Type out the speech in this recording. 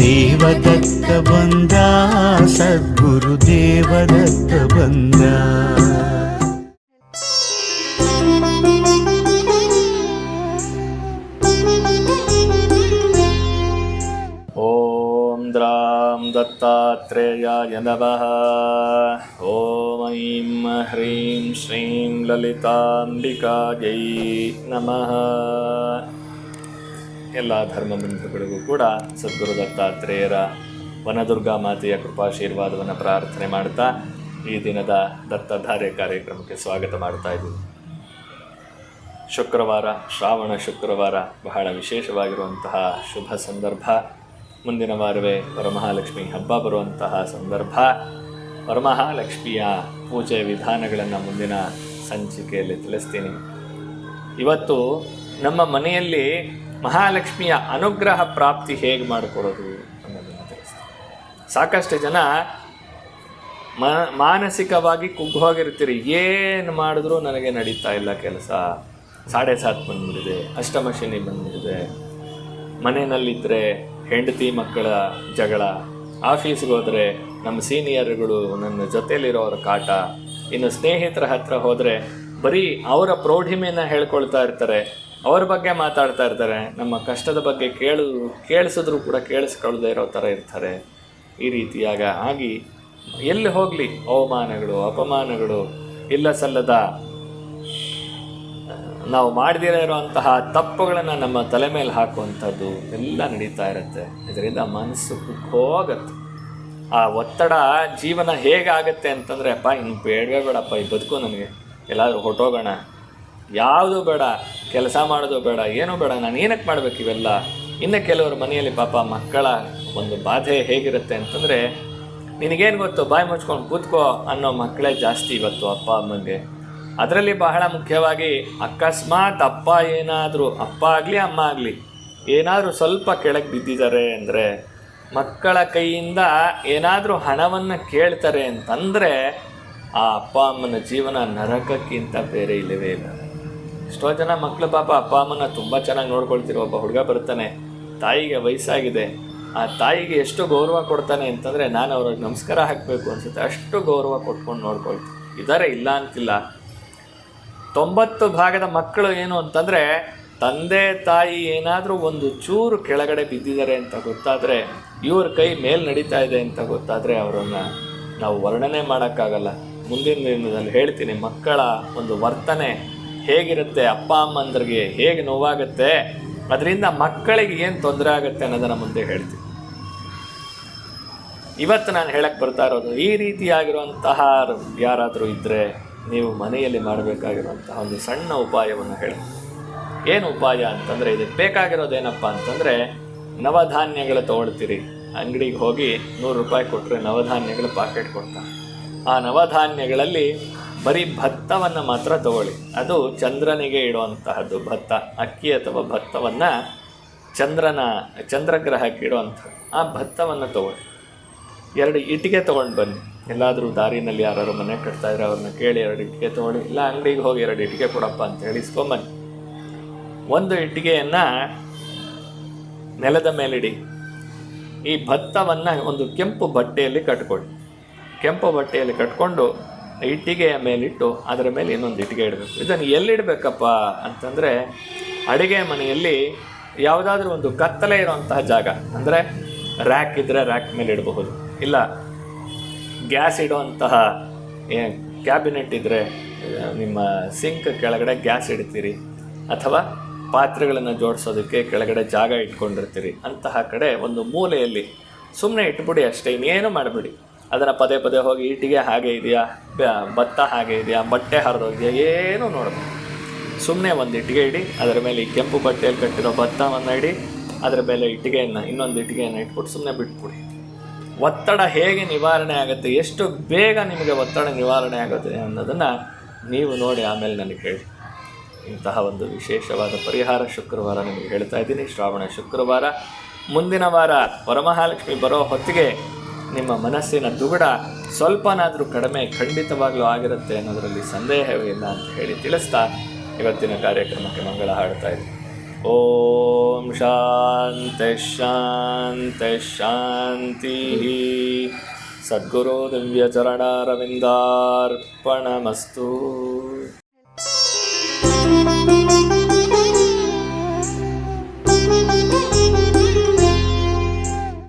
ದೇವದತ್ತ ಬಂದ ಸದ್ಗುರು ದೇವದತ್ತ ಬಂದ ಓಂ ದ್ರಾಂ ದತ್ತಾತ್ರೇಯಾಯ ನಮಃ ಓಂ ಐಂ ಹ್ರೀಂ ಶ್ರೀಂ ಲಲಿತಾಂಬಿಕಾಯೈ ನಮಃ ಎಲ್ಲ ಧರ್ಮ ಬಂಧುಗಳಿಗೂ ಕೂಡ ಸದ್ಗುರು ದತ್ತಾತ್ರೇಯರ ವನದುರ್ಗಾ ಮಾತೆಯ ಕೃಪಾಶೀರ್ವಾದವನ್ನು ಪ್ರಾರ್ಥನೆ ಮಾಡ್ತಾ ಈ ದಿನದ ದತ್ತಧಾರೆ ಕಾರ್ಯಕ್ರಮಕ್ಕೆ ಸ್ವಾಗತ ಮಾಡ್ತಾ ಇದ್ದೀವಿ ಶುಕ್ರವಾರ, ಶ್ರಾವಣ ಶುಕ್ರವಾರ ಬಹಳ ವಿಶೇಷವಾಗಿರುವಂತಹ ಶುಭ ಸಂದರ್ಭ. ಮುಂದಿನ ವಾರವೇ ವರಮಹಾಲಕ್ಷ್ಮಿ ಹಬ್ಬ ಬರುವಂತಹ ಸಂದರ್ಭ. ವರಮಹಾಲಕ್ಷ್ಮಿಯ ಪೂಜೆ ವಿಧಾನಗಳನ್ನು ಮುಂದಿನ ಸಂಚಿಕೆಯಲ್ಲಿ ತಿಳಿಸ್ತೀನಿ. ಇವತ್ತು ನಮ್ಮ ಮನೆಯಲ್ಲಿ ಮಹಾಲಕ್ಷ್ಮಿಯ ಅನುಗ್ರಹ ಪ್ರಾಪ್ತಿ ಹೇಗೆ ಮಾಡಿಕೊಡೋದು ಅನ್ನೋದನ್ನು ತಿಳಿಸ್ತಾರೆ. ಸಾಕಷ್ಟು ಜನ ಮಾನಸಿಕವಾಗಿ ಕುಗ್ಗೋಗಿರ್ತೀರಿ. ಏನು ಮಾಡಿದ್ರೂ ನನಗೆ ನಡೀತಾ ಇಲ್ಲ ಕೆಲಸ. ಸಾಡೆ ಸಾತ್ ಬಂದ್ಬಿಟ್ಟಿದೆ, ಅಷ್ಟಮ ಶನಿ ಬಂದ್ಬಿಟ್ಟಿದೆ. ಮನೆಯಲ್ಲಿದ್ದರೆ ಹೆಂಡತಿ ಮಕ್ಕಳ ಜಗಳ, ಆಫೀಸ್ಗೆ ಹೋದರೆ ನಮ್ಮ ಸೀನಿಯರ್ಗಳು ನನ್ನ ಜೊತೆಯಲ್ಲಿರೋರ ಕಾಟ, ಇನ್ನು ಸ್ನೇಹಿತರ ಹತ್ರ ಹೋದರೆ ಬರೀ ಅವರ ಪ್ರೌಢಿಮೆಯನ್ನು ಹೇಳ್ಕೊಳ್ತಾ ಇರ್ತಾರೆ. ಅವ್ರ ಬಗ್ಗೆ ಮಾತಾಡ್ತಾ ಇರ್ತಾರೆ, ನಮ್ಮ ಕಷ್ಟದ ಬಗ್ಗೆ ಕೇಳು, ಕೇಳಿಸಿದ್ರು ಕೂಡ ಕೇಳಿಸ್ಕೊಳ್ದೇ ಇರೋ ಥರ ಇರ್ತಾರೆ. ಈ ರೀತಿಯಾಗ ಆಗಿ ಎಲ್ಲಿ ಹೋಗಲಿ ಅವಮಾನಗಳು, ಅಪಮಾನಗಳು, ಇಲ್ಲ ಸಲ್ಲದ, ನಾವು ಮಾಡದಿರೋ ಇರುವಂತಹ ತಪ್ಪುಗಳನ್ನು ನಮ್ಮ ತಲೆ ಮೇಲೆ ಹಾಕುವಂಥದ್ದು ಎಲ್ಲ ನಡೀತಾ ಇರುತ್ತೆ. ಇದರಿಂದ ಮನಸ್ಸು ಹೋಗತ್ತೆ. ಆ ಒತ್ತಡ, ಜೀವನ ಹೇಗಾಗತ್ತೆ ಅಂತಂದರೆ, ಅಪ್ಪ ಇನ್ನು ಬೇಡವೇ ಬೇಡಪ್ಪ, ಈ ಬದುಕು ನನಗೆ ಎಲ್ಲಾದರೂ ಹೊಟ್ಟೋಗೋಣ ಯಾವುದು ಬೇಡ, ಕೆಲಸ ಮಾಡೋದು ಬೇಡ, ಏನೂ ಬೇಡ, ನಾನು ಏನಕ್ಕೆ ಮಾಡಬೇಕು ಇವೆಲ್ಲ? ಇನ್ನು ಕೆಲವರು ಮನೆಯಲ್ಲಿ ಪಾಪ ಮಕ್ಕಳ ಒಂದು ಬಾಧೆ ಹೇಗಿರುತ್ತೆ ಅಂತಂದರೆ, ನಿನಗೇನು ಗೊತ್ತು, ಬಾಯಿ ಮುಚ್ಕೊಂಡು ಕೂತ್ಕೋ ಅನ್ನೋ ಮಕ್ಕಳೇ ಜಾಸ್ತಿ ಇವತ್ತು ಅಪ್ಪ ಅಮ್ಮನಿಗೆ ಅದರಲ್ಲಿ ಬಹಳ ಮುಖ್ಯವಾಗಿ ಅಕಸ್ಮಾತ್ ಅಪ್ಪ ಏನಾದರೂ, ಅಪ್ಪ ಆಗಲಿ, ಅಮ್ಮ ಆಗಲಿ, ಏನಾದರೂ ಸ್ವಲ್ಪ ಕೆಳಗೆ ಬಿದ್ದಿದ್ದಾರೆ ಅಂದರೆ, ಮಕ್ಕಳ ಕೈಯಿಂದ ಏನಾದರೂ ಹಣವನ್ನು ಕೇಳ್ತಾರೆ ಅಂತಂದರೆ, ಆ ಅಪ್ಪ, ಅಮ್ಮನ ಜೀವನ ನರಕಕ್ಕಿಂತ ಬೇರೆ ಇಲ್ಲವೇ ಇಲ್ಲ. ಎಷ್ಟೋ ಜನ ಮಕ್ಕಳು ಪಾಪ ಅಪ್ಪ ಅಮ್ಮನ ತುಂಬ ಚೆನ್ನಾಗಿ ನೋಡ್ಕೊಳ್ತಿರೋ ಒಬ್ಬ ಹುಡುಗ ಬರ್ತಾನೆ ತಾಯಿಗೆ ವಯಸ್ಸಾಗಿದೆ. ಆ ತಾಯಿಗೆ ಎಷ್ಟು ಗೌರವ ಕೊಡ್ತಾನೆ ಅಂತಂದರೆ ನಾನು ಅವ್ರಿಗೆ ನಮಸ್ಕಾರ ಹಾಕಬೇಕು ಅನಿಸುತ್ತೆ. ಅಷ್ಟು ಗೌರವ ಕೊಟ್ಕೊಂಡು ನೋಡ್ಕೊಳ್ತೀನಿ. ಇದಾರೆ ಇಲ್ಲ ಅಂತಿಲ್ಲ. ತೊಂಬತ್ತು ಭಾಗದ ಮಕ್ಕಳು ಏನು ಅಂತಂದರೆ ತಂದೆ ತಾಯಿ ಏನಾದರೂ ಒಂದು ಚೂರು ಕೆಳಗಡೆ ಬಿದ್ದಿದ್ದಾರೆ ಅಂತ ಗೊತ್ತಾದರೆ, ಇವ್ರ ಕೈ ಮೇಲೆ ನಡೀತಾ ಇದೆ ಅಂತ ಗೊತ್ತಾದರೆ ಅವರನ್ನು ನಾವು ವರ್ಣನೆ ಮಾಡೋಕ್ಕಾಗಲ್ಲ. ಮುಂದಿನ ದಿನದಲ್ಲಿ ಹೇಳ್ತೀನಿ ಮಕ್ಕಳ ಒಂದು ವರ್ತನೆ ಹೇಗಿರುತ್ತೆ ಅಪ್ಪ ಅಮ್ಮಂದ್ರಿಗೆ ಹೇಗೆ ನೋವಾಗುತ್ತೆ? ಅದರಿಂದ ಮಕ್ಕಳಿಗೆ ಏನು ತೊಂದರೆ ಆಗುತ್ತೆ ಅನ್ನೋದನ್ನು ಮುಂದೆ ಹೇಳ್ತೀನಿ. ಇವತ್ತು ನಾನು ಹೇಳಕ್ಕೆ ಬರ್ತಾ ಇರೋದು, ಈ ರೀತಿಯಾಗಿರುವಂತಹ ಯಾರಾದರೂ ಇದ್ದರೆ ನೀವು ಮನೆಯಲ್ಲಿ ಮಾಡಬೇಕಾಗಿರುವಂತಹ ಒಂದು ಸಣ್ಣ ಉಪಾಯವನ್ನು ಹೇಳಿ. ಏನು ಉಪಾಯ ಅಂತಂದರೆ ಇದಕ್ಕೆ ಬೇಕಾಗಿರೋದೇನಪ್ಪ ಅಂತಂದರೆ, ನವಧಾನ್ಯಗಳು ತೊಗೊಳ್ತೀರಿ. ಅಂಗಡಿಗೆ ಹೋಗಿ ನೂರು ರೂಪಾಯಿ ಕೊಟ್ಟರೆ ನವಧಾನ್ಯಗಳ ಪಾಕೆಟ್ ಕೊಡ್ತಾರೆ. ಆ ನವಧಾನ್ಯಗಳಲ್ಲಿ ಬರೀ ಭತ್ತವನ್ನು ಮಾತ್ರ ತಗೊಳ್ಳಿ. ಅದು ಚಂದ್ರನಿಗೆ ಇಡುವಂತಹದ್ದು ಭತ್ತ, ಅಕ್ಕಿ ಅಥವಾ ಭತ್ತವನ್ನು ಚಂದ್ರನ, ಚಂದ್ರಗ್ರಹಕ್ಕೆ ಇಡುವಂಥದ್ದು ಆ ಭತ್ತವನ್ನು ತಗೊಳ್ಳಿ. ಎರಡು ಇಟ್ಟಿಗೆ ತೊಗೊಂಡು ಬನ್ನಿ. ಎಲ್ಲಾದರೂ ದಾರಿನಲ್ಲಿ ಯಾರು ಮನೆ ಕಟ್ತಾ ಇದ್ರೆ ಅವ್ರನ್ನ ಕೇಳಿ ಎರಡು ಇಟ್ಟಿಗೆ ತೊಗೊಳ್ಳಿ. ಇಲ್ಲ ಅಂಗಡಿಗೆ ಹೋಗಿ ಎರಡು ಇಟ್ಟಿಗೆ ಕೊಡಪ್ಪ ಅಂತ ಹೇಳಿ ಇಸ್ಕೊಂಬನ್ನಿ. ಒಂದು ಇಟ್ಟಿಗೆಯನ್ನು ನೆಲದ ಮೇಲಿಡಿ. ಈ ಭತ್ತವನ್ನು ಒಂದು ಕೆಂಪು ಬಟ್ಟೆಯಲ್ಲಿ ಕಟ್ಕೊಳ್ಳಿ. ಕೆಂಪು ಬಟ್ಟೆಯಲ್ಲಿ ಕಟ್ಕೊಂಡು ಇಟ್ಟಿಗೆಯ ಮೇಲಿಟ್ಟು ಅದರ ಮೇಲೆ ಇನ್ನೊಂದು ಇಟ್ಟಿಗೆ ಇಡಬೇಕು. ಇದನ್ನು ಎಲ್ಲಿಡಬೇಕಪ್ಪ ಅಂತಂದರೆ ಅಡುಗೆ ಮನೆಯಲ್ಲಿ ಯಾವುದಾದ್ರೂ ಒಂದು ಕತ್ತಲೆ ಇರುವಂತಹ ಜಾಗ, ಅಂದರೆ ರ್ಯಾಕ್ ಇದ್ದರೆ ರ್ಯಾಕ್ ಮೇಲೆ ಇಡಬಹುದು. ಇಲ್ಲ ಗ್ಯಾಸ್ ಇಡುವಂತಹ ಕ್ಯಾಬಿನೆಟ್ ಇದ್ದರೆ ನಿಮ್ಮ ಸಿಂಕ್ ಕೆಳಗಡೆ ಗ್ಯಾಸ್ ಇಡ್ತೀರಿ, ಅಥವಾ ಪಾತ್ರೆಗಳನ್ನು ಜೋಡಿಸೋದಕ್ಕೆ ಕೆಳಗಡೆ ಜಾಗ ಇಟ್ಕೊಂಡಿರ್ತೀರಿ. ಅಂತಹ ಕಡೆ ಒಂದು ಮೂಲೆಯಲ್ಲಿ ಸುಮ್ಮನೆ ಇಟ್ಬಿಡಿ ಅಷ್ಟೇ, ಇನ್ನೇನು ಮಾಡಬೇಡಿ. ಅದನ್ನು ಪದೇ ಪದೇ ಹೋಗಿ ಇಟ್ಟಿಗೆ ಹಾಗೆ ಇದೆಯಾ? ಭತ್ತ ಹಾಗೆ ಇದೆಯಾ? ಬಟ್ಟೆ ಹರಿದೋಗಿದೆಯಾ ಏನೂ ನೋಡಬೇಕು ಸುಮ್ಮನೆ ಒಂದು ಇಟ್ಟಿಗೆ ಇಡಿ, ಅದರ ಮೇಲೆ ಈ ಕೆಂಪು ಬಟ್ಟೆಯಲ್ಲಿ ಕಟ್ಟಿರೋ ಭತ್ತವನ್ನು ಇಡಿ, ಅದರ ಮೇಲೆ ಇಟ್ಟಿಗೆಯನ್ನು, ಇನ್ನೊಂದು ಇಟ್ಟಿಗೆಯನ್ನು ಇಟ್ಬಿಟ್ಟು ಸುಮ್ಮನೆ ಬಿಟ್ಬಿಡಿ. ಒತ್ತಡ ಹೇಗೆ ನಿವಾರಣೆ ಆಗುತ್ತೆ? ಎಷ್ಟು ಬೇಗ ನಿಮಗೆ ಒತ್ತಡ ನಿವಾರಣೆ ಆಗುತ್ತೆ ಅನ್ನೋದನ್ನು ನೀವು ನೋಡಿ ಆಮೇಲೆ ನನಗೆ ಹೇಳಿ. ಇಂತಹ ಒಂದು ವಿಶೇಷವಾದ ಪರಿಹಾರ ಶುಕ್ರವಾರ ನಿಮಗೆ ಹೇಳ್ತಾ ಇದ್ದೀನಿ. ಶ್ರಾವಣ ಶುಕ್ರವಾರ. ಮುಂದಿನ ವಾರ ವರಮಹಾಲಕ್ಷ್ಮಿ ಬರೋ ಹೊತ್ತಿಗೆ ನಿಮ್ಮ ಮನಸ್ಸಿನ ದುಗುಡ ಸ್ವಲ್ಪನಾದರೂ ಕಡಿಮೆ ಖಂಡಿತವಾಗ್ಲೂ ಆಗಿರುತ್ತೆ ಅನ್ನೋದರಲ್ಲಿ ಸಂದೇಹವೇ ಇಲ್ಲ ಅಂತ ಹೇಳಿ ತಿಳಿಸ್ತಾ ಇವತ್ತಿನ ಕಾರ್ಯಕ್ರಮಕ್ಕೆ ಮಂಗಳ ಹಾಡ್ತಾ ಇದ್ದೀನಿ ಓಂ ಶಾಂತಿ ಶಾಂತಿ ಶಾಂತಿ ಸದ್ಗುರು ದಿವ್ಯ ಚರಣಾರವಿಂದಾರ್ಪಣಮಸ್ತು Thank you.